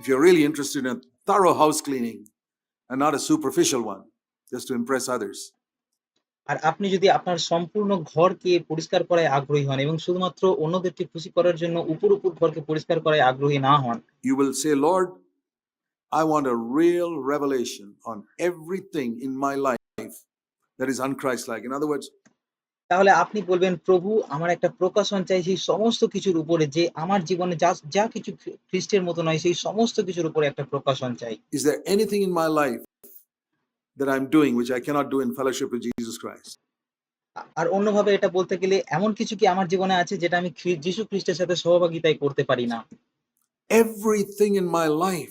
if you're really interested in a thorough house cleaning and not a superficial one, just to impress others, আর আপনি যদি আপনার সম্পূর্ণ ঘরকে পরিষ্কার করায় আগ্রহী হন এবং শুধুমাত্র অন্যদেরকে খুশি করার জন্য উপর, উপর ঘরকে পরিষ্কার করায় আগ্রহী না হন, you will say, Lord, I want a real revelation on everything in my life that is unchristlike. In other words, তাহলে আপনি বলবেন, "প্রভু আমার একটা প্রকাশন চাই সেই সমস্ত কিছুর উপরে যে আমার জীবনে যা যা কিছু খ্রি খ্রিস্টের মতো নয় সেই সমস্ত কিছুর উপরে একটা প্রকাশন চাই।" is there anything in my life that I'm doing which I cannot do in fellowship with Jesus Christ? Uh আর অন্যভাবে এটা বলতে গেলে এমন কিছু কি আমার জীবনে আছে যেটা আমি যীশু খ্রিস্টের সাথে সহভাগিতায় করতে পারি না? Everything in my life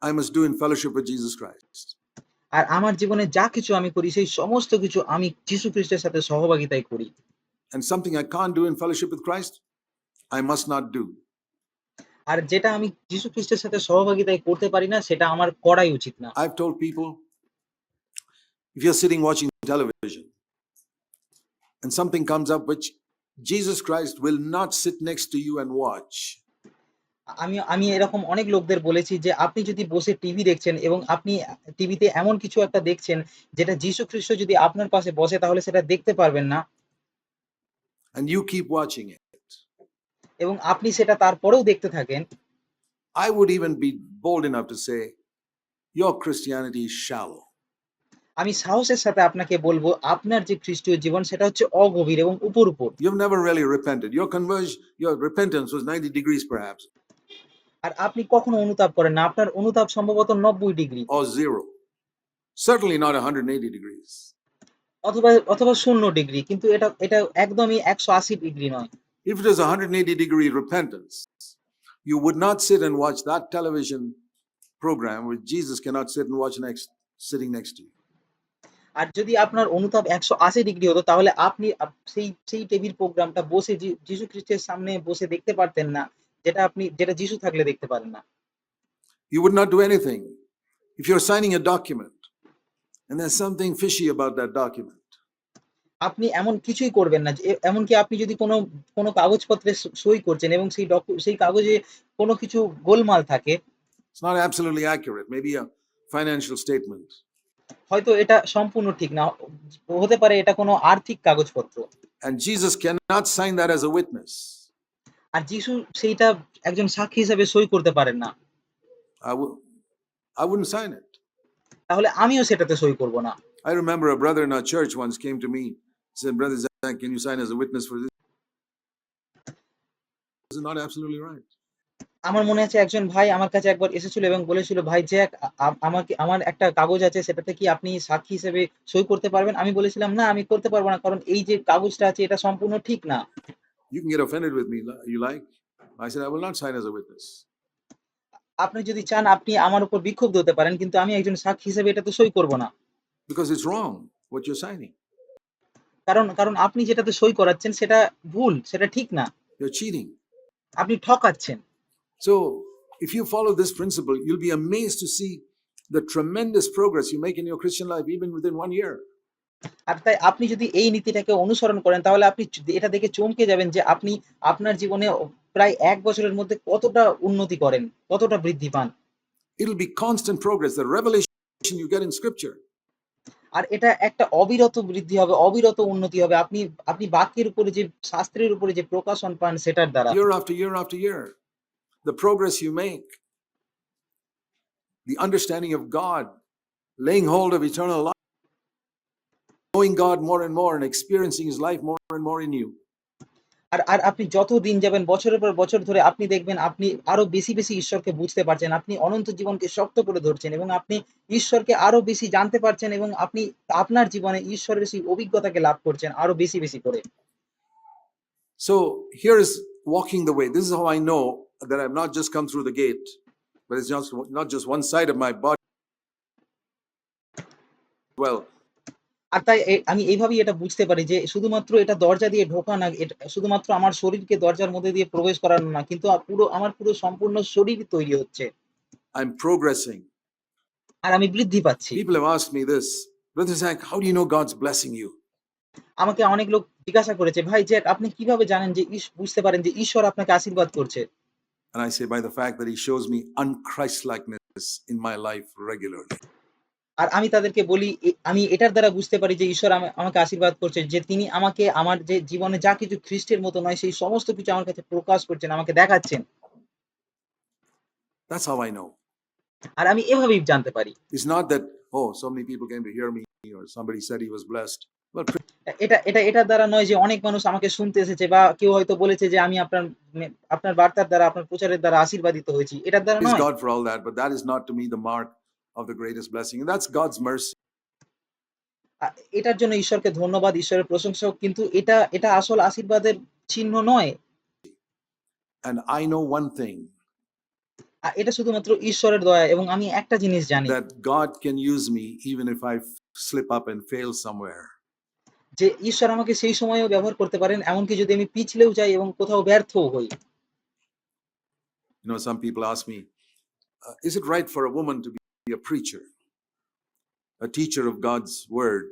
I must do in fellowship with Jesus Christ. আর আমার জীবনে যা কিছু আমি করি সেই সমস্ত কিছু আমি যীশু খ্রিস্টের সাথে সহভাগিতায় করি। And something I can't do in fellowship with Christ, I must not do. আর যেটা আমি যীশু খ্রিস্টের সাথে সহভাগিতায় করতে পারি না সেটা আমার করাই উচিত না। I've told people if you're sitting watching television and something comes up which Jesus Christ will not sit next to you and watch, আ আমি আমি এরকম অনেক লোকদের বলেছি যে আপনি যদি বসে টিভি দেখছেন এবং আপনি টিভিতে এমন কিছু একটা দেখছেন যেটা যীশু খ্রিস্ট যদি আপনার পাশে বসে তাহলে সেটা দেখতে পারবেন না। and you keep watching it, এবং আপনি সেটা তারপরেও দেখতে থাকেন। I would even be bold enough to say, your Christianity is shallow. আমি সাহসের সাথে আপনাকে বলব আপনার যে খ্রিস্টীয় জীবন সেটা হচ্ছে অগভীর এবং উপর, উপর। You've never really repented. Your conversion, your repentance was 90 degrees perhaps, আর আপনি কখনো অনুতাপ করেন না। আপনার অনুতাপ সম্ভবত 90 degree. Or zero certainly not 180 degree অথবা অথবা শূন্য ডিগ্রি কিন্তু এটা এটা একদমই 180 ডিগ্রি নয়। If it is 180 degree repentance you would not sit and watch that television programme which Jesus can't sit and watch next sitting next to আর যদি আপনার অনুতাপ 180 ডিগ্রি হতো তাহলে আপনি সেই সেই টিভির প্রোগ্রামটা বসে যীশু খ্রিস্টের সামনে বসে দেখতে পারতেন না। যেটা আপনি যেটা যীশু থাকলে দেখতে পারেন না। You would not do anything. If you're signing a document and there's something fishy about that document, আপনি এমন কিছুই করবেন না এমনকি আপনি যদি কোনো কোনো কাগজপত্রে সই করছেন এবং সেই সেই কাগজে কোনো কিছু গোলমাল থাকে, it's not absolutely accurate. Maybe a financial statement. হয়তো এটা সম্পূর্ণ ঠিক না। হতে পারে এটা কোনো আর্থিক কাগজপত্র। And Jesus cannot sign that as a witness. আর যিশু সেইটা একজন সাক্ষী হিসেবে সই করতে পারেন না। I I wouldn't sign it. তাহলে আমিও সেটাতে সই করব না। I remember a brother in our church once came to me, said, Brother Zach, can you sign as a witness for this? This is not absolutely right. আমার মনে আছে একজন ভাই আমার কাছে একবার এসেছিল এবং বলেছিল, "ভাই জ্যাক আ আ আমাকে আমার একটা কাগজ আছে সেটাতে কি আপনি সাক্ষী হিসেবে সই করতে পারবেন?" আমি বলেছিলাম, "না আমি করতে পারব না। কারণ এই যে কাগজটা আছে এটা সম্পূর্ণ ঠিক না।" You can get offended with me, li- you like? I said, I will not sign as a witness. আপনি যদি চান আপনি আমার উপর বিক্ষুব্ধ হতে পারেন। কিন্তু আমি একজন সাক্ষী হিসেবে এটাতে সই করব না। Because it's wrong what you're signing. কারণ কারণ আপনি যেটাতে সই করাচ্ছেন সেটা ভুল, সেটা ঠিক না। You're cheating. আপনি ঠকাচ্ছেন। So if you follow this principle, you'll be amazed to see the tremendous progress you make in your Christian life, even within one year. আর তাই আপনি যদি এই নীতিটাকে অনুসরণ করেন তাহলে আপনি এটা দেখে চমকে যাবেন যে আপনি আপনার জীবনে প্রায় এক বছরের মধ্যে কতটা উন্নতি করেন, কতটা বৃদ্ধি পান। It'll be constant progress, the revelation you get in scripture. আর এটা একটা অবিরত বৃদ্ধি হবে, অবিরত উন্নতি হবে। আপনি আপনি বাক্যের উপরে যে শাস্ত্রের উপরে যে প্রকাশন পান সেটার দ্বারা। year after year after year. The progress you make, the understanding of God, laying hold of eternal knowing God more and more, and experiencing His life more and more in you. আর আর আপনি যত দিন যাবেন বছরের পর বছর ধরে আপনি দেখবেন আপনি আরো বেশি, বেশি ঈশ্বরকে বুঝতে পারছেন। আপনি অনন্ত জীবনকে শক্ত করে ধরছেন এবং আপনি ঈশ্বরকে আরো বেশি জানতে পারছেন এবং আপনি আপনার জীবনে ঈশ্বরের সেই অভিজ্ঞতাকে লাভ করছেন আরো বেশি, বেশি করে। So here is walking the way. This is how I know that I've not just come through the gate, but it's just not just one side of my body. Well, আর তাই আমি এইভাবেই এটা বুঝতে পারি যে শুধুমাত্র এটা দরজা দিয়ে ঢোকা না, এটা শুধুমাত্র আমার শরীরকে দরজার মধ্যে দিয়ে প্রবেশ করানো না। কিন্তু পুরো আমার পুরো সম্পূর্ণ শরীর তৈরি হচ্ছে। I'm প্রোগ্রেসিং আর আমি বৃদ্ধি পাচ্ছি। People have asked me this, Brother Zach, how do you know God's blessing you? আমাকে অনেক লোক জিজ্ঞাসা করেছে, "ভাই জ্যাক আপনি কীভাবে জানেন যে বুঝতে পারেন যে ঈশ্বর আপনাকে আশীর্বাদ করছে?" And I say by the fact that he shows me unChristlikeness in my life regularly. আর আমি তাদেরকে বলি আমি এটার দ্বারা বুঝতে পারি যে ঈশ্বর আমাকে আশীর্বাদ করছে যে তিনি আমাকে আমার যে জীবনে যা কিছু খ্রিস্টের মতো নয় সেই সমস্ত কিছু আমার কাছে প্রকাশ করছেন, আমাকে দেখাচ্ছেন। That's how I know. আর আমি এভাবেই জানতে পারি। It's not that, oh, so many people came to hear me or somebody said he was blessed. Well, এটা এটা এটার দ্বারা নয় যে অনেক মানুষ আমাকে শুনতে এসেছে বা কেউ হয়তো বলেছে যে আমি আপনার আপনার বার্তার দ্বারা, আপনার প্রচারের দ্বারা আশীর্বাদিত হয়েছি। এটার দ্বারা নয়। God for all that, but that is not to me the mark of the greatest blessing. And that's God's mercy. আ এটার জন্য ঈশ্বরকে ধন্যবাদ, ঈশ্বরের প্রশংসা হোক। কিন্তু এটা এটা আসল আশীর্বাদের চিহ্ন নয়। And I know one thing আ এটা শুধুমাত্র ঈশ্বরের দয়া এবং আমি একটা জিনিস জানি that God can use me even if I f- slip up and fail somewhere. যে ঈশ্বর আমাকে সেই সময়েও ব্যবহার করতে পারেন এমনকি যদি আমি পিছলেও যাই এবং কোথাও ব্যর্থও হই। You know, some people ask me, uh, is it right for a woman to be a preacher, a teacher of God's word?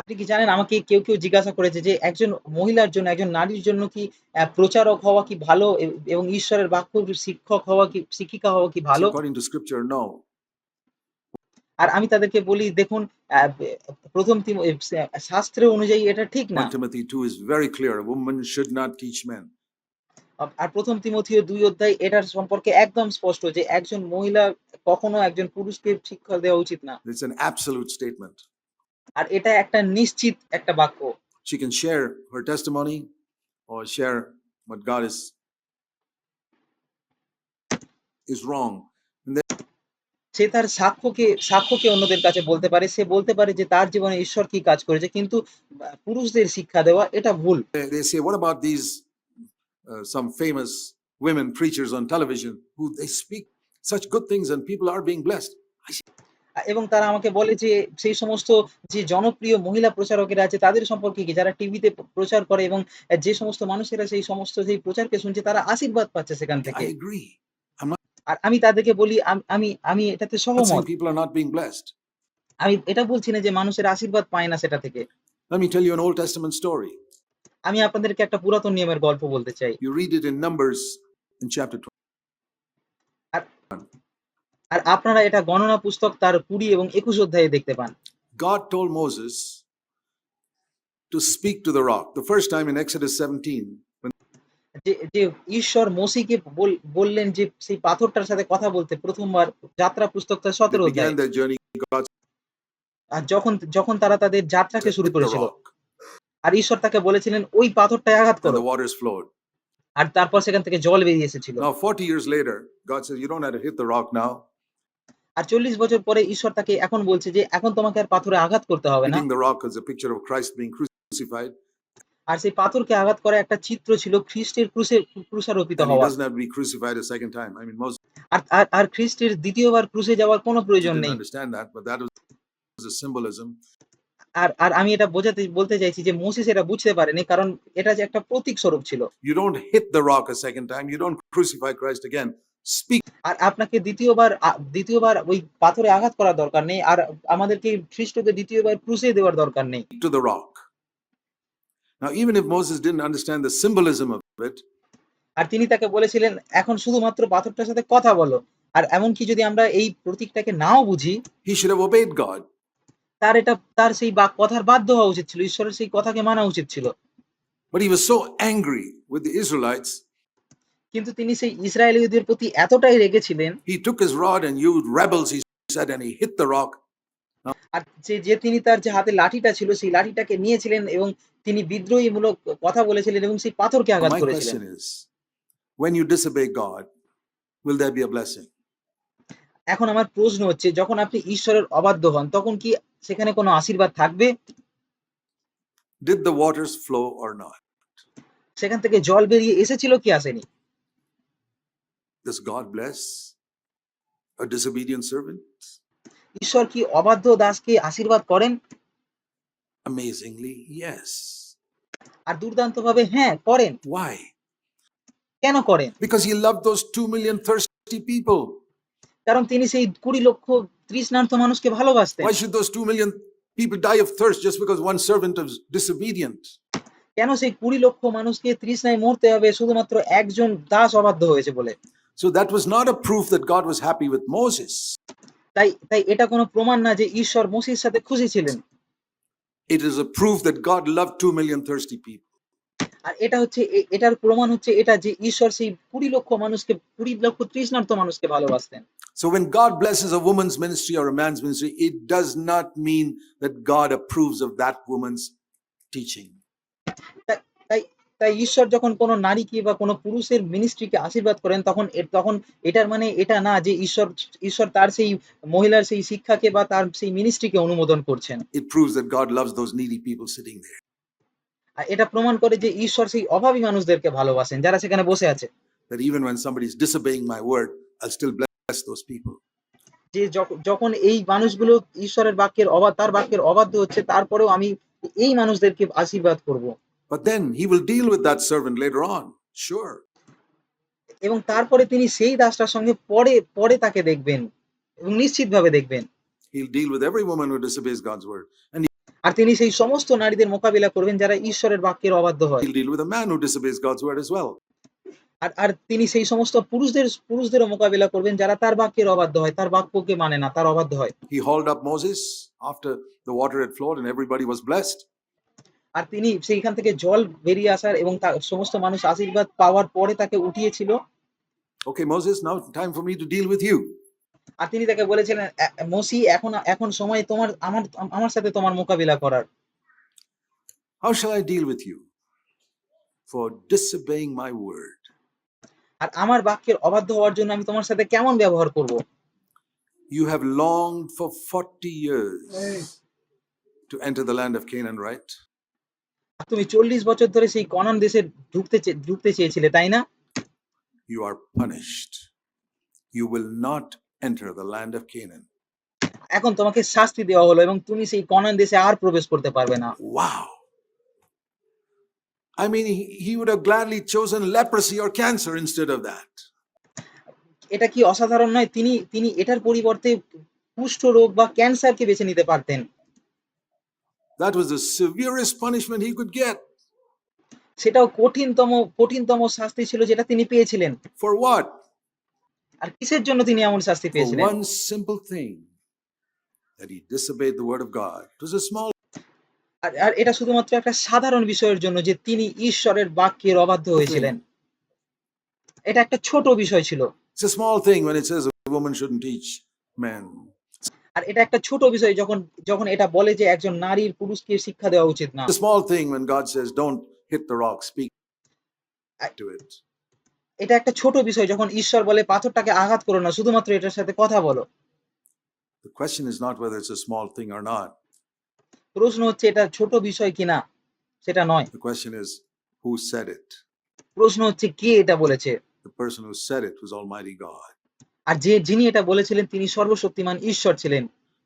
আপনি কি জানেন আমাকে কেউ, কেউ জিজ্ঞাসা করেছে যে একজন মহিলার জন্য, একজন নারীর জন্য কি প্রচারক হওয়া কি ভালো এবং ঈশ্বরের বাক্য শিক্ষক হওয়া কি শিক্ষিকা হওয়া কি ভালো? আর আমি তাদেরকে বলি দেখুন অ্যা বে ১ম তিম এ সা শাস্ত্র অনুযায়ী এটা ঠিক না। 1 Timothy 2 is very clear. A woman should not teach men. আর ১ম তিমথিয় ২ অধ্যায় এটার সম্পর্কে একদম স্পষ্ট যে একজন মহিলা কখনো একজন পুরুষকে শিক্ষা দেওয়া উচিত না। It's an absolute statement. আর এটা একটা নিশ্চিত একটা বাক্য। She can share her testimony or share what God is is wrong. সে তার সাক্ষ্যকে সাক্ষ্যকে অন্যদের কাছে বলতে পারে। সে বলতে পারে যে তার জীবনে ঈশ্বর কি কাজ করেছে। কিন্তু পুরুষদের শিক্ষা দেওয়া এটা ভুল। They say, what about these uh, some famous women preachers on television who they speak such good things and people are being blessed? আ এবং তারা আমাকে বলে যে সেই সমস্ত যে জনপ্রিয় মহিলা প্রচারকেরা আছে তাদের সম্পর্কে কি? যারা টিভিতে প প্রচার করে এবং অ্যা যে সমস্ত মানুষেরা সেই সমস্ত যেই প্রচারকে শুনছে তারা আশীর্বাদ পাচ্ছে সেখান থেকে। I agree. আর আমি তাদেরকে বলি আম আমি আমি এটাতে I'm not saying সহমত। people are not being blessed. আমি এটা বলছি না যে মানুষের আশীর্বাদ পায় না সেটা থেকে। Let me tell you an Old Testament story. আমি আপনাদেরকে একটা পুরাতন নিয়মের গল্প বলতে চাই। You read it in Numbers in chapter 20. আর আপনারা এটা গণনা পুস্তক তার ২০ এবং ২১ অধ্যায়ে দেখতে পান। God told Moses to speak to the rock. The first time in Exodus 17, যে ঈশ্বর বল বললেন যে সেই পাথরটার সাথে কথা বলতে ১ম বার যাত্রা পুস্তক তার they ১৭ অধ্যায়। began their journey, God আর যখন যখন তারা তাদের যাত্রাকে শুরু করেছিল আর ঈশ্বর তাকে বলেছিলেন ওই পাথরটাই আঘাত করো। দ্য ওয়াটার ফ্লোড আর তারপর সেখান থেকে জল বেরিয়ে এসেছিল। Now 40 years later God says you don't have to hit the rock now আর 40 বছর পরে ঈশ্বর তাকে এখন বলছে যে এখন তোমাকে আর পাথরে আঘাত করতে হবে না। The rock is a picture of Christ being crucified আর সেই পাথরকে আঘাত করা একটা চিত্র ছিল খ্রিস্টের ক্রুশে ক্রুশারোপিত হওয়া। আর আর খ্রিস্টের দ্বিতীয়বার ক্রুশে যাওয়ার কোনো প্রয়োজন নেই। আর আর আমি এটা বোঝাতে বলতে চাইছি যে মোসেস এটা বুঝতে পারেনি কারণ এটা যে একটা প্রতীক স্বরূপ ছিল। You don't hit the rock a second time, you don't crucify Christ again. Speak আর আপনাকে দ্বিতীয়বার দ্বিতীয়বার ওই পাথরে আঘাত করার দরকার নেই। আর আমাদেরকে খ্রিস্টকে দ্বিতীয়বার ক্রুশে দেওয়ার দরকার নেই। to the rock. Now, even if Moses didn't understand the symbolism of it, আর তিনি তাকে বলেছিলেন এখন শুধুমাত্র পাথরটার সাথে কথা বলো। আর এমনকি যদি আমরা এই প্রতীকটাকে নাও বুঝি he should have obeyed God. তার এটা তার সেই বা কথার বাধ্য হওয়া উচিত ছিল। ঈশ্বরের সেই কথাকে মানা উচিত ছিল। But he was so angry with the Israelites, কিন্তু তিনি সেই ইসরায়েলীয়দের প্রতি এতটাই রেগেছিলেন he took his rod and you rebels, he said, and he hit the rock. আর যে যে তিনি তার যে হাতে লাঠিটা ছিল সেই লাঠিটাকে নিয়েছিলেন এবং তিনি বিদ্রোহীমূলক কথা বলেছিলেন এবং সেই পাথরকে আঘাত করেছিলেন। when you disobey God, will there be a blessing? এখন আমার প্রশ্ন হচ্ছে যখন আপনি ঈশ্বরের অবাধ্য হন তখন কি সেখানে কোনো আশীর্বাদ থাকবে? Did the waters flow or not? সেখান থেকে জল বেরিয়ে এসেছিল কি আসেনি? Does God bless a disobedient servant? ঈশ্বর কি অবাধ্য দাসকে আশীর্বাদ করেন? Amazingly, yes. আর দুর্দান্তভাবে হ্যাঁ করেন। Why? কেন করেন? Because he loved those two million thirsty people. কারণ তিনি সেই ২০ লক্ষ তৃষ্ণার্ত মানুষকে ভালোবাসতেন। Why should those two million people die of thirst just because one servant is disobedient? কেন সেই ২০ লক্ষ মানুষকে তৃষ্ণায় মরতে হবে শুধুমাত্র একজন দাস অবাধ্য হয়েছে বলে? So that was not a proof that God was happy with Moses. তাই তাই এটা কোনো প্রমাণ না যে ঈশ্বর মোসের সাথে খুশি ছিলেন। It is a proof that God loved 2 million thirsty people. আর এটা হচ্ছে এটার প্রমাণ হচ্ছে এটা যে ঈশ্বর সেই ২০ লক্ষ মানুষকে ২০ লক্ষ তৃষ্ণার্ত মানুষকে ভালোবাসতেন। So when God blesses a woman's ministry or a man's ministry, it does not mean that God approves of that woman's teaching. তাই তাই তাই ঈশ্বর যখন কোনো নারীকে বা কোনো পুরুষের মিনিস্ট্রিকে আশীর্বাদ করেন তখন এ তখন এটার মানে এটা না যে ঈশ্বর ঈশ্বর তার সেই মহিলার সেই শিক্ষাকে বা তার সেই মিনিস্ট্রিকে অনুমোদন করছেন। It proves that God loves those needy people sitting there. আর এটা প্রমাণ করে যে ঈশ্বর সেই অভাবী মানুষদেরকে ভালোবাসেন যারা সেখানে বসে আছে। That even when somebody is disobeying my word, I'll still bless those people. যে যখন এই মানুষগুলো ঈশ্বরের বাক্যের অবা তার বাক্যের অবাধ্য হচ্ছে তারপরেও আমি এই মানুষদেরকে আশীর্বাদ করব। But then he will deal with that servant later on. Sure. এবং তারপরে তিনি সেই দাসটার সঙ্গে পরে পরে তাকে দেখবেন এবং নিশ্চিতভাবে দেখবেন। He'll deal with every woman who disobeys God's word. And আর তিনি সেই সমস্ত নারীদের মোকাবিলা করবেন যারা ঈশ্বরের বাক্যের অবাধ্য হয়। he'll deal with a man who disobeys God's word as well. আর আর তিনি সেই সমস্ত পুরুষদের পুরুষদেরও মোকাবিলা করবেন যারা তার বাক্যের অবাধ্য হয়, তার বাক্যকে মানে না, তার অবাধ্য হয়। He hauled up Moses after the water had flowed and everybody was blessed. আর তিনি সেইখান থেকে জল বেরিয়ে আসার এবং তার সমস্ত মানুষ আশীর্বাদ পাওয়ার পরে তাকে উঠিয়েছিল। Okay Moses, now time for me to deal with you. আর তিনি তাকে বলেছিলেন, "এ মসি এখন এখন সময় তোমার আমার আমার সাথে তোমার মোকাবিলা করার। How shall I deal with you for disobeying my word? আর আমার বাক্যের অবাধ্য হওয়ার জন্য আমি তোমার সাথে কেমন ব্যবহার করব? You have longed for 40 years to enter the land of Canaan, right? আর তুমি ৪০ বছর ধরে সেই কনান দেশে ঢুকতে ঢুকতে চেয়েছিলে, তাই না? You are punished. You will not enter the land of Canaan. এখন তোমাকে শাস্তি দেওয়া হলো এবং তুমি সেই কনান দেশে আর প্রবেশ করতে পারবে না। Wow. I mean, he, he would have gladly chosen leprosy or cancer instead of that. এটা কি অসাধারণ নয়? তিনি তিনি এটার পরিবর্তে কুষ্ঠরোগ বা ক্যান্সারকে বেছে নিতে পারতেন। That was the severest punishment he could get. সেটাও কঠিনতম কঠিনতম শাস্তি ছিল যেটা তিনি পেয়েছিলেন। For what? আর কিসের জন্য তিনি এমন শাস্তি For পেয়েছিলেন? one simple thing that he disobeyed the word of God. It was a small আর এটা শুধুমাত্র একটা সাধারণ বিষয়ের জন্য যে তিনি ঈশ্বরের বাক্যের অবাধ্য হয়েছিলেন। এটা একটা ছোট বিষয় ছিল। It's a small thing when it says a woman shouldn't teach men. আর এটা একটা ছোট বিষয় যখন যখন এটা বলে যে একজন নারীর পুরুষকে শিক্ষা দেওয়া উচিত না। Small thing when God says, don't hit the rock, speak to it. এটা একটা ছোট বিষয় যখন ঈশ্বর বলে পাথরটাকে আঘাত করো না শুধুমাত্র এটার সাথে কথা বলো। The question is not whether it's a small thing or not. প্রশ্ন হচ্ছে এটা ছোট বিষয় কিনা সেটা নয়। The question is who said it. প্রশ্ন হচ্ছে কে এটা বলেছে? The person who said it was Almighty God. আর যে যিনি এটা বলেছিলেন তিনি সর্বশক্তিমান ঈশ্বর ছিলেন।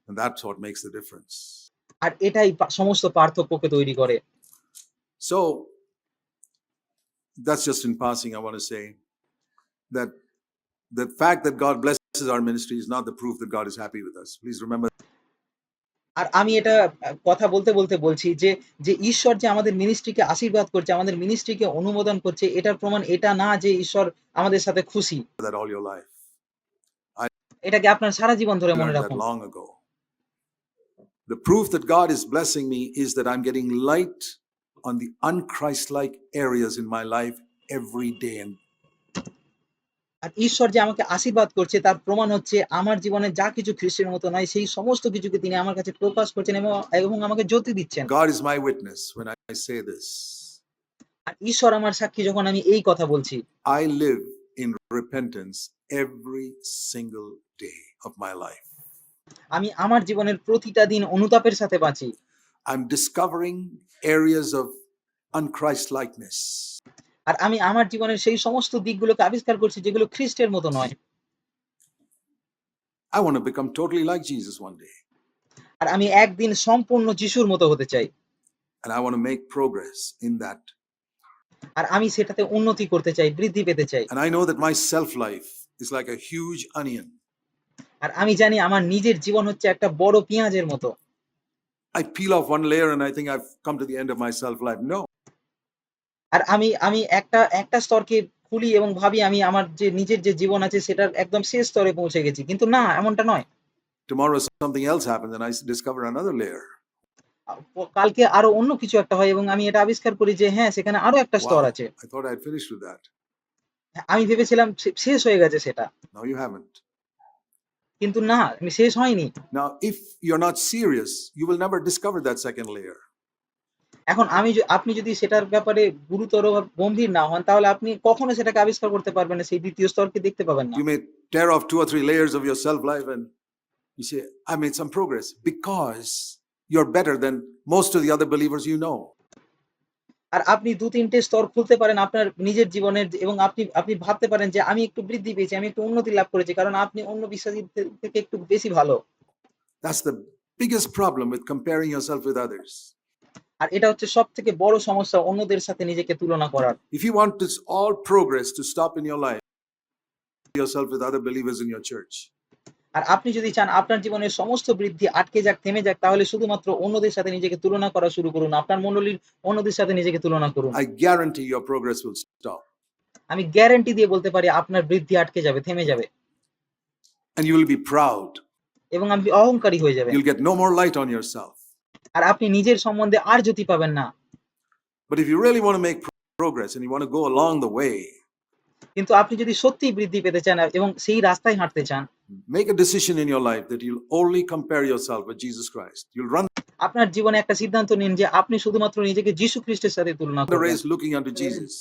And that's what makes the difference. আর এটাই পা সমস্ত পার্থক্যকে তৈরি করে। So that's just in passing. I want to say that the fact that God blesses our ministry is not the proof that God is happy with us. Please remember আর আমি এটা কথা বলতে বলতে বলছি যে যে ঈশ্বর যে আমাদের মিনিস্ট্রিকে আশীর্বাদ করছে আমাদের মিনিস্ট্রিকে অনুমোদন করছে এটার প্রমাণ এটা না যে ঈশ্বর আমাদের সাথে খুশি। এটাকে আপনার সারা জীবন ধরে মনে রাখুন। The proof that God is blessing me is that I'm getting light on the unchristlike areas in my life every day and আর ঈশ্বর যে আমাকে আশীর্বাদ করছে তার প্রমাণ হচ্ছে আমার জীবনে যা কিছু খ্রিস্টের মতো নয় সেই সমস্ত কিছুকে তিনি আমার কাছে প্রকাশ করছেন এবং এবং আমাকে জ্যোতি দিচ্ছেন। God is my witness when I say this. আর ঈশ্বর আমার সাক্ষী যখন আমি এই কথা বলছি। I live in repentance every single day of my life. আমি আমার জীবনের প্রতিটা দিন অনুতাপের সাথে বাঁচি। I'm discovering areas of unchrist-likeness. আর আমি আমার জীবনের সেই সমস্ত দিকগুলোকে আবিষ্কার করছি যেগুলো খ্রিস্টের মতো নয়। I want to become totally like Jesus one day. আর আমি একদিন সম্পূর্ণ যিশুর মতো হতে চাই। And I want to make progress in that. আর আমি সেটাতে উন্নতি করতে চাই, বৃদ্ধি পেতে চাই। And I know that my self life is like a huge onion. আর আমি জানি আমার নিজের জীবন হচ্ছে একটা বড় পেঁয়াজের মতো। I peel off one layer and I think I've come to the end of my self life. No, আর আমি আমি একটা একটা স্তরকে খুলি এবং ভাবি আমি আমার যে নিজের যে জীবন আছে সেটার একদম শেষ স্তরে পৌঁছে গেছি। কিন্তু না এমনটা নয়। Tomorrow something else happens and I discover another layer. কালকে আরও অন্য কিছু একটা হয় এবং আমি এটা আবিষ্কার করি যে হ্যাঁ, সেখানে আরও একটা স্তর আছে। I thought I'd finished with that. হ্যাঁ, আমি ভেবেছিলাম শেষ হয়ে গেছে সেটা। No, you haven't. কিন্তু না, আমি শেষ হয়নি। Now, if you're not serious, you will never discover that second layer. এখন আমি আপনি যদি সেটার ব্যাপারে গুরুতর গম্ভীর না হন তাহলে আপনি কখনো সেটাকে আবিষ্কার করতে পারবেন না সেই দ্বিতীয় স্তরকে দেখতে পাবেন না। You two or three layers of your self life and you say I because you are better than most of the other believers you know আর আপনি দু তিনটে স্তর খুলতে পারেন আপনার নিজের জীবনের এবং আপনি আপনি ভাবতে পারেন যে আমি একটু বৃদ্ধি পেয়েছি আমি একটু উন্নতি লাভ করেছি কারণ আপনি অন্য বিশ্বাসী থেকে একটু বেশি ভালো। That's problem with comparing yourself with others আর এটা হচ্ছে সবথেকে বড় সমস্যা অন্যদের সাথে নিজেকে তুলনা করার। If you want this all progress to stop in your life, yourself with other believers in your church. আর আপনি যদি চান আপনার জীবনের সমস্ত বৃদ্ধি আটকে যাক, থেমে যাক তাহলে শুধুমাত্র অন্যদের সাথে নিজেকে তুলনা করা শুরু করুন। আপনার মণ্ডলীর অন্যদের সাথে নিজেকে তুলনা করুন। I guarantee your progress will stop আমি গ্যারান্টি দিয়ে বলতে পারি আপনার বৃদ্ধি আটকে যাবে, থেমে যাবে and you will be proud এবং আপনি অহংকারী হয়ে যাবেন। You'll get no more light on yourself. আর আপনি নিজের সম্বন্ধে আর জ্যোতি পাবেন না। But if you really want to make pro- progress and you want to go along the way, কিন্তু আপনি যদি সত্যিই বৃদ্ধি পেতে চান এবং সেই রাস্তায় হাঁটতে চান, make a decision in your life that you'll only compare yourself with Jesus Christ. You'll run আপনার জীবনে একটা সিদ্ধান্ত নিন যে আপনি শুধুমাত্র নিজেকে যীশু খ্রিস্টের সাথে তুলনা the করবেন। race looking unto Jesus,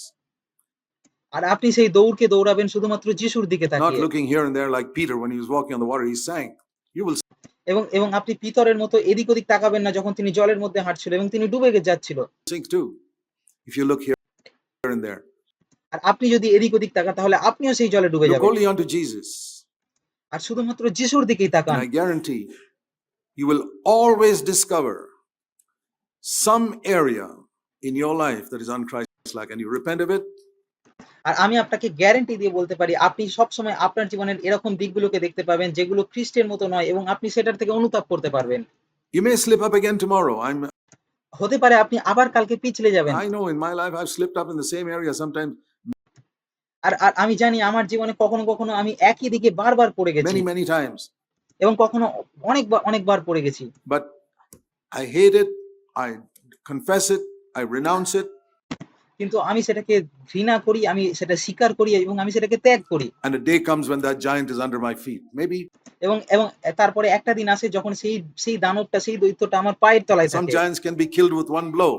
আর আপনি সেই দৌড়কে দৌড়াবেন শুধুমাত্র যিশুর দিকে not তাকিয়ে। looking here and there like Peter when he was walking on the water, he sank. এবং আপনি পিতরের মতো এদিক ওদিক তাকাবেন না যখন তিনি জলের মধ্যে হাঁটছিল এবং তিনি ডুবে গিয়ে যাচ্ছিল। আপনি যদি এদিক ওদিক তাকান তাহলে আপনিও সেই জলে ডুবে যাবেন। আর শুধুমাত্র যিশুর দিকেই তাকান। I guarantee you will always discover some area in your life that is unChrist like and you repent of it আর আমি আপনাকে গ্যারেন্টি দিয়ে বলতে পারি আপনি সবসময় আপনার জীবনের এরকম দিকগুলোকে দেখতে পাবেন যেগুলো খ্রিস্টের মতো নয় এবং আপনি সেটার থেকে অনুতাপ করতে পারবেন। you may slip up again tomorrow. I'm হতে পারে আপনি আবার কালকে পিছলে যাবেন। i know in my life i've slipped up in the same area sometimes. আর আর আমি জানি আমার জীবনে কখনো, কখনো আমি একই দিকে বারবার পড়ে গেছি। Many many times. এবং কখনো অনেকবার অনেকবার পড়ে গেছি। but i hate it. I confess it. I renounce it. কিন্তু আমি সেটাকে ঘৃণা করি, আমি সেটা স্বীকার করি এবং আমি সেটাকে ত্যাগ করি। and a day comes when that giant is under my feet maybe এবং এবং তারপরে একটা দিন আসে যখন সেই সেই দানবটা, সেই দৈত্যটা আমার পায়ের তলায় থাকে some giants can be killed with one blow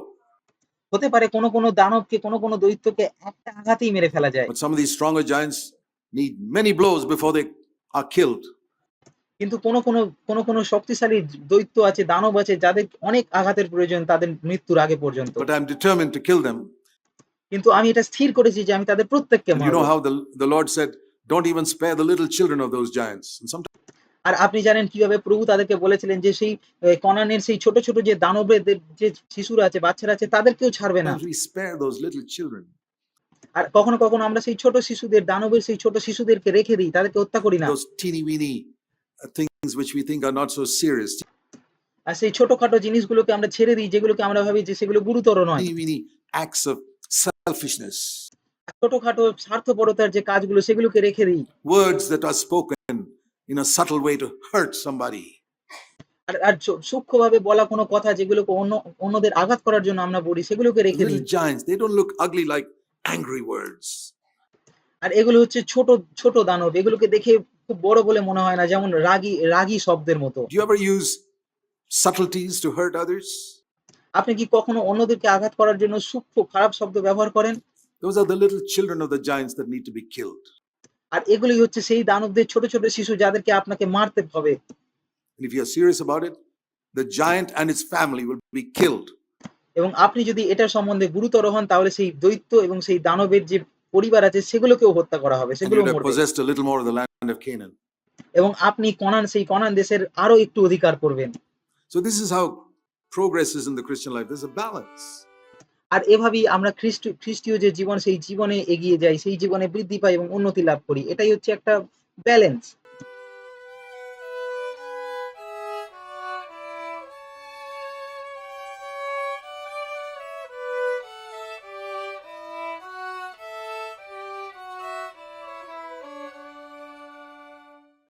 হতে পারে কোন কোন দানবকে, কোনো, কোনো দৈত্যকে একটা আঘাতেই মেরে ফেলা যায়। but some of these stronger giants need many blows before they are killed কিন্তু কোন কোন কোন কোনো শক্তিশালী দৈত্য আছে, দানব আছে যাদের অনেক আঘাতের প্রয়োজন তাদের মৃত্যুর আগে পর্যন্ত। but i'm determined to kill them কিন্তু আমি এটা স্থির করেছি যে আমি তাদের প্রত্যেককে মারব। how the, the Lord said, Don't even spare the little children of those giants. And আর আপনি জানেন কীভাবে প্রভু তাদেরকে বলেছিলেন যে সেই কনানের সেই ছোট, ছোট যে দানবেদের যে শিশুরা আছে, বাচ্চারা আছে তাদেরকেও ছাড়বে না। আর কখনো, কখনো আমরা সেই ছোট শিশুদের দানবের সেই ছোট শিশুদেরকে রেখে দিই, তাদেরকে হত্যা করি না। Uh, things which we think are not so serious, আর সেই ছোটখাটো জিনিসগুলোকে আমরা ছেড়ে দিই যেগুলোকে আমরা ভাবি যে সেগুলো গুরুতর নয়। acts of selfishness, ছোটখাটো স্বার্থপরতার যে কাজগুলো সেগুলোকে রেখে দিই। words that are spoken in a subtle way to hurt somebody. আর আর সূক্ষ্মভাবে বলা কোনো কথা যেগুলোকে অন্য অন্যদের আঘাত করার জন্য আমরা বলি সেগুলোকে রেখে দিই। Giants, they don't look ugly like angry words. আর এগুলো হচ্ছে ছোট, ছোট দানব। এগুলোকে দেখে খুব বড় বলে মনে হয় না যেমন রাগী, রাগী শব্দের মতো। Do you ever use subtleties to hurt others? আপনি কি কখনো অন্যদেরকে আঘাত করার জন্য সূক্ষ্ম খারাপ শব্দ ব্যবহার করেন? Those are the little children of the giants that need to be killed. আর এগুলাই হচ্ছে সেই দানবদের ছোট ছোট শিশু যাদেরকে আপনাকে মারতে হবে। If you are serious about it the giant and his family will be killed. এবং আপনি যদি এটার সম্বন্ধে গুরুতর হন তাহলে সেই দৈত্য এবং সেই দানবের যে পরিবার আছে সেগুলোকেও হত্যা করা হবে সেগুলো মরবে। এবং আপনি কনান সেই কনান দেশের আরও একটু অধিকার করবেন। So this is how progress is in the Christian life. There's a balance. আর এভাবেই আমরা খ্রিস্ট খ্রিস্টীয় যে জীবন সেই জীবনে এগিয়ে যাই, সেই জীবনে বৃদ্ধি পাই এবং উন্নতি লাভ করি। এটাই হচ্ছে একটা ব্যালেন্স।